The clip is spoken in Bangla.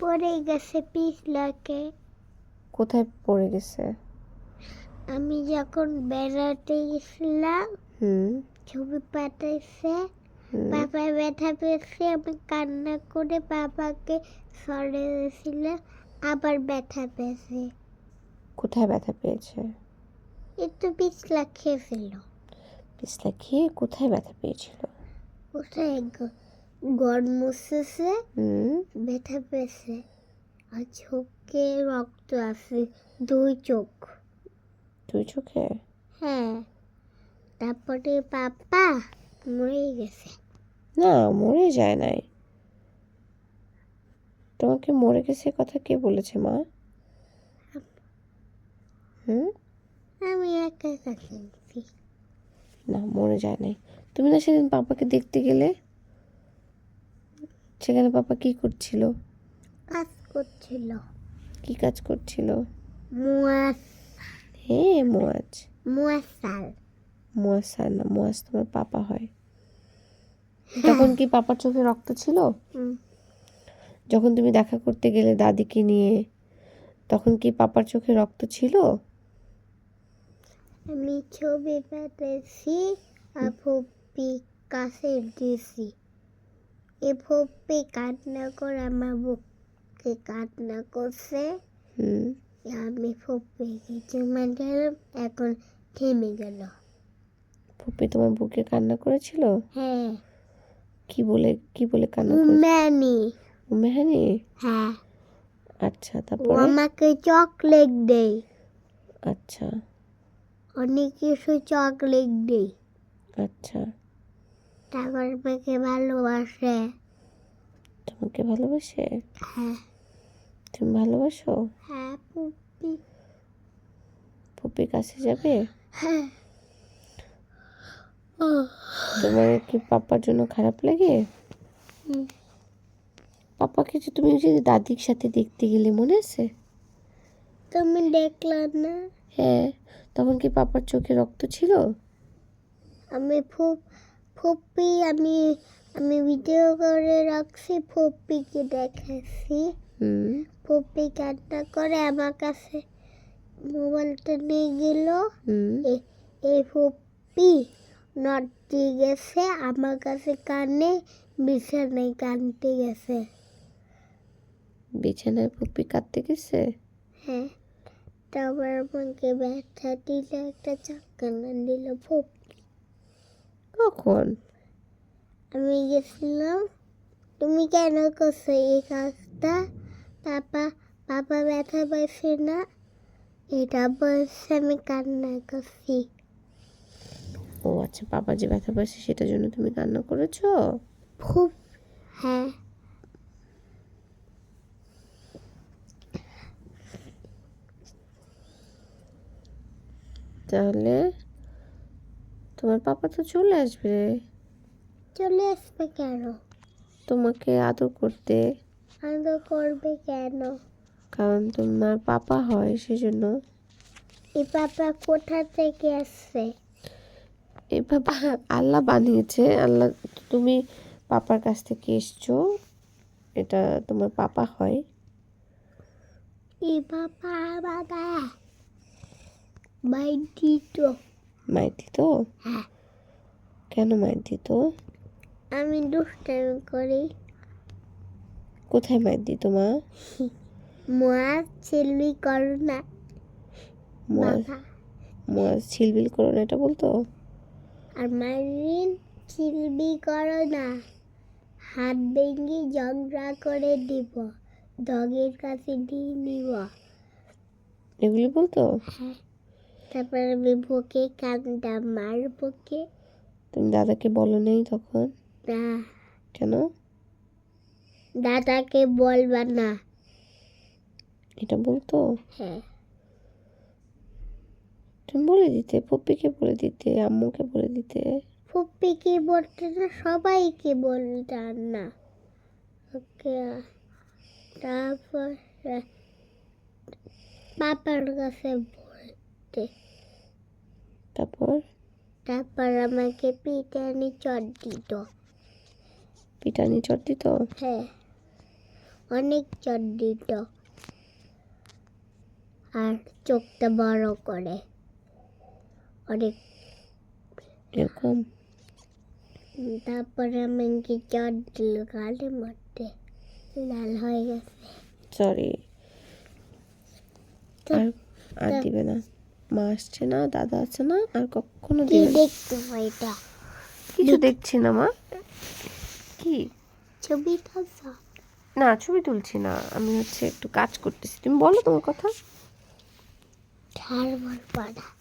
পড়ে গেছে পিছলাকে কোথায় পড়ে গেছে? আমি যখন বেড়াতে গেছিলাম হুম। ছবি পাঠাইছে। বাবা ব্যথা পেয়েছে আমি কান্না করে বাবাকে সরে গেছিলাম আবার ব্যথা পেয়েছে। কোথায় ব্যথা পেয়েছে? একটু পিছলা খেয়েছিল। পিছলা খেয়ে কোথায় ব্যথা পেয়েছিল? কোথায় গড় মুছেছে ব্যথা পেয়েছে আর চোখে রক্ত আছে দুই চোখ। তুই চোখে? হ্যাঁ তারপরে পাপা মরে গেছে। না মরে যায় নাই। তোমাকে মরে গেছে কথা কে বলেছে মা? হুম? আমি একা একা না মরে যায় নাই। তুমি না সেদিন পাপাকে দেখতে গেলে? সেখানে পাপা কি করছিল? কাজ করছিল। কি কাজ করছিল? মুয়াস হ্যাঁ মোয়াজ। মুয়াসাল। মোয়াসার না মোয়াজ তোমার পাপা হয়। তখন কি পাপার চোখে রক্ত ছিল? হুম, যখন তুমি দেখা করতে গেলে দাদিকে নিয়ে তখন কি পাপার চোখে রক্ত ছিল? আমি ছবি পাঠাইছি আর কাছে দিয়েছি এ ফুপি কান্না করে আমার বুককে কান্না করছে। আমি ফুপি কিছু মানলাম এখন থেমে গেল। ফুপি তোমার বুকে কান্না করেছিল? হ্যাঁ। কি বলে কি বলে কান্না উম্মানি। মেহানি হ্যাঁ। আচ্ছা তারপরে? আমাকে চকলেট দেয়। আচ্ছা। অনেক কিছু চকলেট দেয়। আচ্ছা। তারপর আমাকে ভালোবাসে। তোমাকে ভালোবাসে? হ্যাঁ। তুমি ভালোবাসো? হ্যাঁ পুপি। ফুপির কাছে যাবে? হ্যাঁ। তোমার কি পাপার জন্য খারাপ লাগে। পাপাকে যে তুমি যে দাদির সাথে দেখতে গেলে মনে আছে? তুমি দেখলাম না? হ্যাঁ। তখন কি পাপার চোখে রক্ত ছিল? আমি ফুপ ফুপি আমি আমি ভিডিও করে রাখছি ফুপিকে দেখাচ্ছি ফুপি কান্না করে আমার কাছে মোবাইলটা নিয়ে গেল। এই ফুপি নটি গেছে আমার কাছে কানে বিছানায় কানতে গেছে। বিছানায় ফুপি কাঁদতে গেছে? হ্যাঁ। তারপর আমাকে ব্যথা দিল একটা চাক্কানা দিল ফুপি। কখন? আমি গেছিলাম। তুমি কেন করছ এই কাজটা? পাপা পাপা ব্যথা পাইছে না? এটা বলছে আমি কান্না করছি। ও আচ্ছা পাপা যে ব্যথা পাচ্ছে সেটার জন্য তুমি কান্না করেছ? খুব হ্যাঁ। তাহলে তোমার পাপা তো চলে আসবে। চলে আসবে কেন? তোমাকে আদর করতে। আদর করবে কেন? কারণ তোমার পাপা হয় সেজন্য। এই পাপা কোথা থেকে আসছে? এই পাপা আল্লাহ বানিয়েছে। আল্লাহ তুমি পাপার কাছ থেকে এসছো এটা তোমার পাপা হয়। এই পাপা বাবা বাইটি তো মাইতি তো হ্যাঁ। কেন মাইতি তো আমি দুষ্টামি করি। কোথায় মাইত দিত মা? মাছ ছেলবি করো না। বাবা। মোয়াজ ছিলবিল করো না এটা বলতো? আর মারিন ছিলবি করো না। হাত ভেঙে ঝগড়া করে দিব। ডগের কাছে দিয়ে নিব। এগুলি বলতো? হ্যাঁ। তারপর আমি বকে কান্দা মার বকে। তুমি দাদাকে বলো নেই তখন? না। কেন? দাদাকে বলবা না। এটা বলতো? হ্যাঁ। তুমি বলে দিতে পপ্পিকে বলে দিতে আম্মুকে বলে দিতে। ফুপ্পিকে বলতে না সবাইকে বলতাম না। ওকে তারপর পাপার কাছে বলতে তারপর? তারপর আমাকে পিটানি চট দিত। পিটানি চট দিত? হ্যাঁ অনেক চট দিত। আর চোখটা বড় করে। অনেক। এরকম? তারপরে আমাকে চট দিল গালের মধ্যে লাল হয়ে গেছে। সরি আর দিবে না। মা আসছে না দাদা আছে না আর কখনো দেখতে এটা? কিছু দেখছি না মা। কি? ছবি না ছবি তুলছি না। আমি হচ্ছে একটু কাজ করতেছি। তুমি বলো তোমার কথা। ঝাড় পাড়া।